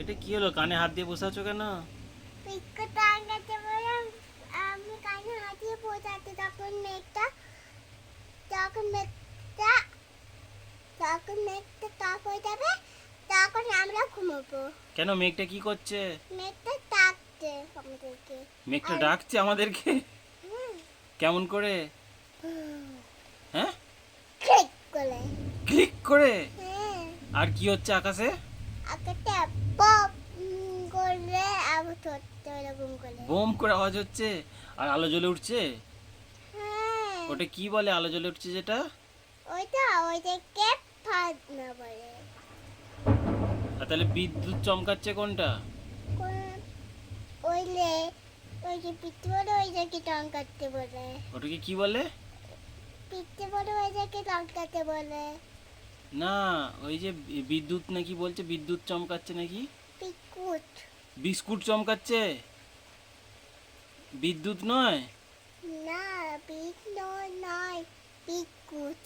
এটা কি হলো? কানে হাত দিয়ে বসে আছো কেন? কানে পৌঁছাতে তখন মেঘটা তখন মেঘটা তখন মেঘটা হয়ে যাবে তখন আমরা ঘুমোবো। কেন? মেঘটা কি করছে? মেঘটা ডাকছে আমাদেরকে। মেঘটা ডাকছে আমাদেরকে? কেমন করে? হ্যাঁ? ক্লিক করে। ক্লিক করে? হ্যাঁ। আর কি হচ্ছে আকাশে? আকাশটা পপ করলে আবার ধরতে এরকম করে বোম করে আওয়াজ হচ্ছে আর আলো জ্বলে উঠছে? হ্যাঁ। ওটা কি বলে আলো জ্বলে উঠছে যেটা? ওইটা ওইটাকে ফাটনা বলে। আর তাহলে বিদ্যুৎ চমকাচ্ছে কোনটা? ওইলে ওই যে বলে। ওটাকে কি বলে? বলে। না ওই যে বিদ্যুৎ নাকি বলছে বিদ্যুৎ চমকাচ্ছে নাকি? বিস্কুট। চমকাচ্ছে? বিদ্যুৎ নয়? না নয়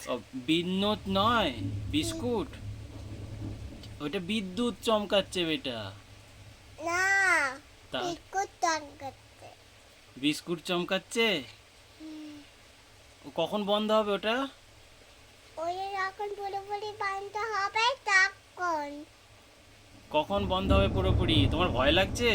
ও, বিদ্যুৎ নয় বিস্কুট? ওইটা বিদ্যুৎ চমকাচ্ছে বেটা। না বিস্কুট চমকাচ্ছে। কখন বন্ধ হবে ওটা? ওই যখন পুরোপুরি বন্ধ হবে তখন। কখন বন্ধ হবে পুরোপুরি? তোমার ভয় লাগছে?